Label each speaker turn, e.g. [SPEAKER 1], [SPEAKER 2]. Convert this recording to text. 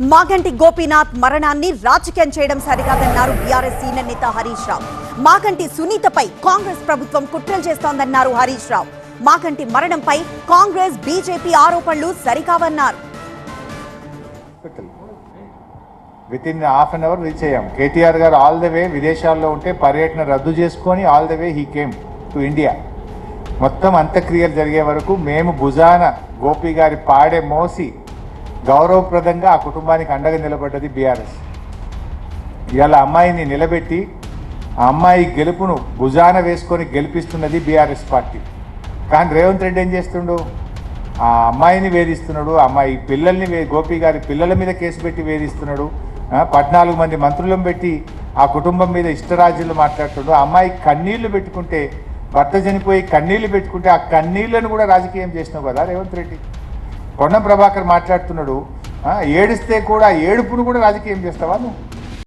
[SPEAKER 1] మాగంటి గోపీనాథ్ మరణాన్ని రాజకీయం చేయడం సరికాదన్నారు బీఆర్ఎస్ సీనియర్ నేత హరీష్ రావు. మాగంటి సునీతపై కాంగ్రెస్ ప్రభుత్వం కుట్రలు చేస్తోందన్నారు హరీష్ రావు. మాగంటి మరణంపై కాంగ్రెస్ బీజేపీ ఆరోపణలు సరికావన్నారు.
[SPEAKER 2] With in half an hour reach అయ్యాం కేటీఆర్ గారు ఆల్ ద వే విదేశాల్లో ఉంటే పర్యటన రద్దు చేసుకొని all the way he came to India మొత్తం అంత్యక్రియలు జరిగే వరకు మేము భుజాన గోపి గారి పాడే మోసి గౌరవప్రదంగా ఆ కుటుంబానికి అండగా నిలబడ్డది బీఆర్ఎస్. ఇవాళ అమ్మాయిని నిలబెట్టి ఆ అమ్మాయి గెలుపును భుజాన వేసుకొని గెలిపిస్తున్నది బీఆర్ఎస్ పార్టీ. కానీ రేవంత్ రెడ్డి ఏం చేస్తుండు? ఆ అమ్మాయిని వేధిస్తున్నాడు ఆ అమ్మాయి పిల్లల్ని వే గోపి గారి పిల్లల మీద కేసు పెట్టి వేధిస్తున్నాడు పద్నాలుగు మంది మంత్రులను పెట్టి ఆ కుటుంబం మీద ఇష్టరాజ్యులు మాట్లాడుతుండు. ఆ అమ్మాయి కన్నీళ్ళు పెట్టుకుంటే భర్త చనిపోయి కన్నీళ్ళు పెట్టుకుంటే ఆ కన్నీళ్ళను కూడా రాజకీయం చేసినావు కదా రేవంత్ రెడ్డి. కొండ ప్రభాకర్ మాట్లాడుతున్నాడు ఏడిస్తే కూడా ఏడుపును కూడా రాజకీయం చేస్తావా నువ్వు?